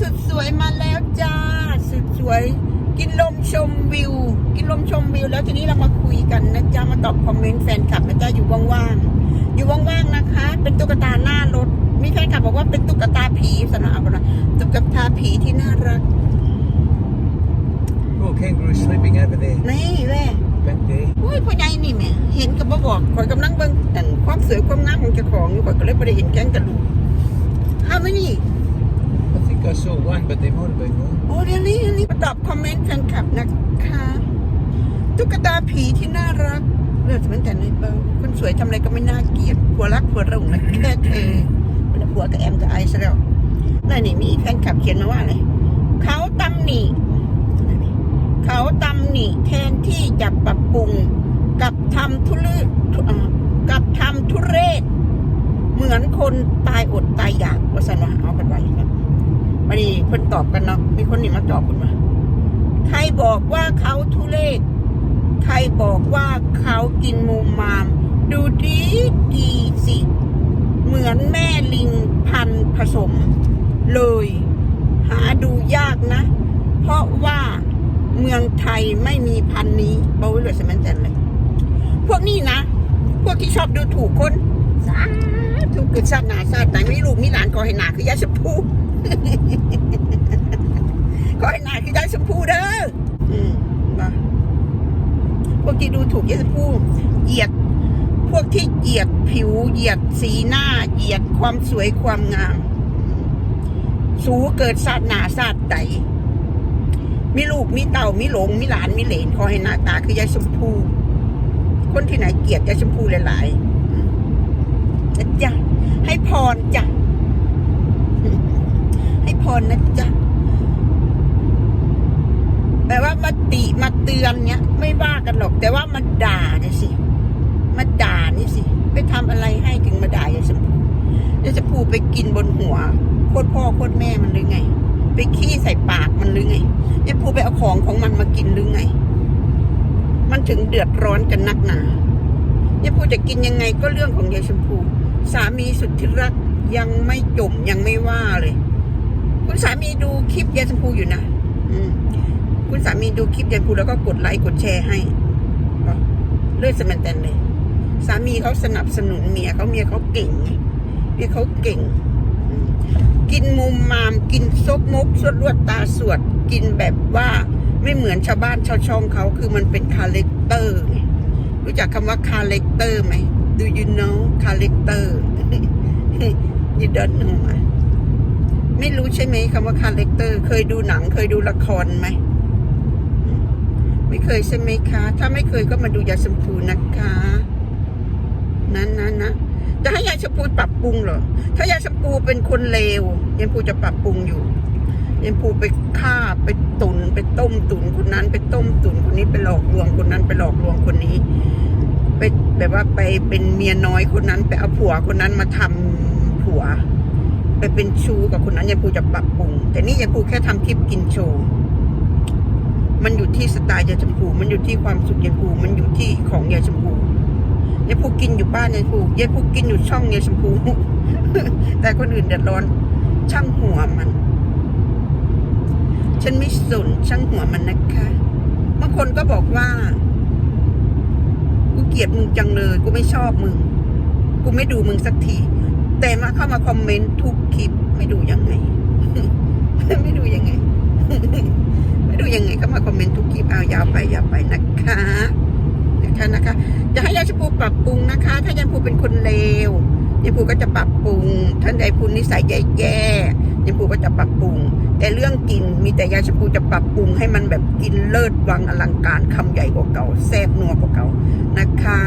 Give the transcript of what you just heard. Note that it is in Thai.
สุดสวยมาแล้วจ้า สุดสวย กินลมชมวิว กินลมชมวิว แล้วทีนี้เรามาคุยกันนะจ๊ะมาตอบคอมเมนต์แฟนคลับนะจ๊ะอยู่ว่างๆอยู่ว่างๆนะคะ เป็นตุ๊กตาหน้ารถมีแฟนคลับบอกว่าเป็นตุ๊กตาผีสนะเอาไปนะตุ๊กตาผีที่น่ารัก Oh, kangaroo sleeping over there. นี่แม่ Back there. โอ้ยพ่อใหญ่นี่แม่เห็นกับบ่บอกข่อยกำลังเบิ่งแต่นความสวยความงามของเจ้าของอยู่ข่อยก็เลยบ่ได้เห็นแก้งกระดูกอ้าวไม่นี่ I think I saw one, but there might have been more. โอ้เดี๋ยนี้เดี๋ยวนี้มาตอบคอมเมนต์แฟนคลับนะคะ ตุ๊กตาผีที่น่ารักเลือดเหมือนแต่ในเบาคนสวยทำอะไรก็ไม่น่าเกลียดผัวรักผัวเรานะแค่เธอเป็นผัวกับแอมกับไอซ์แล้วนั่นนี่มีแฟนคลับเขียนมาว่าอะไรเขาตำหนิเขาตำหนิแทนที่จะปรับปรุงกับทำทุเรศกับทำทุเรศ เหมือนคนตายอดตายอยาก มาดีเพิ่นตอบกันเนาะมีคนนี่มาตอบคุณมาใครบอกว่าเขาทุเรศใครบอกว่าเขากินมูมาม ดูดีดีสิ เหมือนแม่ลิงพันผสม เลย หาดูยากนะ เพราะว่าเมืองไทยไม่มีพันนี้เบาไว้เลยสมันแตนเลย พวกนี้นะ พวกที่ชอบดูถูกคนสาธุเกิดชาติหนาชาติไหนไม่ลูกมีหลานขอให้หนาคือยาชมพู ขอให้หนาคือยายชมพูเด้ออืมมาพวกที่ดูถูกยายชมพูเหยียด พวกที่เหยียดผิว เหยียดสีหน้า เหยียดความสวยความงาม สูเกิดชาติหนาชาติใดมีลูกมีเต่ามีหลงมีหลานมีเหลนขอให้หน้าตาคือยายชมพูคนที่ไหนเกลียดยายชมพูหลายๆอืมนะจ๊ะให้พรจ้ะ ให้พรนะจ๊ะแปลว่ามาติมาเตือนเนี้ย ไม่ว่ากันหรอก แต่ว่ามาด่าเนี่ยสิมาด่านี่สิไปทำอะไรให้ถึงมาด่ายายชมพูยายชมพูไปกินบนหัวโคตรพ่อโคตรแม่มันหรือไง ไปขี้ใส่ปากมันหรือไงยายชมพูไปเอาของของมันมากินหรือไง มันถึงเดือดร้อนกันนักหนายายพูจะกินยังไงก็เรื่องของยายชมพูสามีสุดที่รักยังไม่จมยังไม่ว่าเลย คุณสามีดูคลิปยายชมพูอยู่นะอืมคุณสามีดูคลิปยายชมพูแล้วก็กดไลค์กดแชร์ให้เลือดสมันแตนเลย สามีเขาสนับสนุนเมียเขาเมียเขาเก่งเมียเขาเก่ง กินมุมมามกินซกมกสวดลวดตาสวด กินแบบว่าไม่เหมือนชาวบ้านชาวช่องเขาคือมันเป็นคาแรคเตอร์รู้จักคำว่าคาแรคเตอร์ไหม Do you know คาแรคเตอร์ you don't know ไม่รู้ใช่ไหมคำว่าคาแรคเตอร์เคยดูหนังเคยดูละครไหมไม่เคยใช่ไหมคะ ถ้าไม่เคยก็มาดูยาชมพูนะคะนั้นนั้นนะจะให้ยายชมพูปรับปรุงเหรอ ถ้ายายชมพูเป็นคนเลวยายชมพูจะปรับปรุงอยู่ยายชมพูไปฆ่าไปตุนไปต้มตุนคนนั้น ไปต้มตุนคนนี้ไปหลอกลวงคนนั้น ไปหลอกลวงคนนี้ ไปแบบว่าไปเป็นเมียน้อยคนนั้น ไปเอาผัวคนนั้นมาทำผัว ไปเป็นชูกับคนนั้นยายปูจะปรับปรุง แต่นี่ยายชมพูแค่ทำคลิปกินโชว์มันอยู่ที่สไตล์ยายชมพู มันอยู่ที่ความสุขยายปูมันอยู่ที่ของยายชมพูยายพูกินอยู่บ้านยายพูยายพูกินอยู่ช่องยายชมพู แต่คนอื่นเดือดร้อน ช่างหัวมัน ฉันไม่สนช่างหัวมันนะคะบางคนก็บอกว่ากูเกลียดมึงจังเลย กูไม่ชอบมึง กูไม่ดูมึงสักที แต่มาเข้ามาคอมเมนต์ทุกคลิปไม่ดูยังไง ไม่ดูยังไง ไม่ดูยังไงก็มาคอมเมนต์ทุกคลิปเอายาวไปยาวไปนะคะนะคะนะคะ จะให้ยาชมพูปรับปรุงนะคะ ถ้ายายชมพูเป็นคนเลวยายชมพูก็จะปรับปรุง ท่านใดพูนิสัยแย่ๆยายชมพูก็จะปรับปรุง แต่เรื่องกินมีแต่ยาชมพูจะปรับปรุงให้มันแบบกินเลิศวังอลังการคำใหญ่กว่าเก่าแซ่บนัวกว่าเก่านะคะ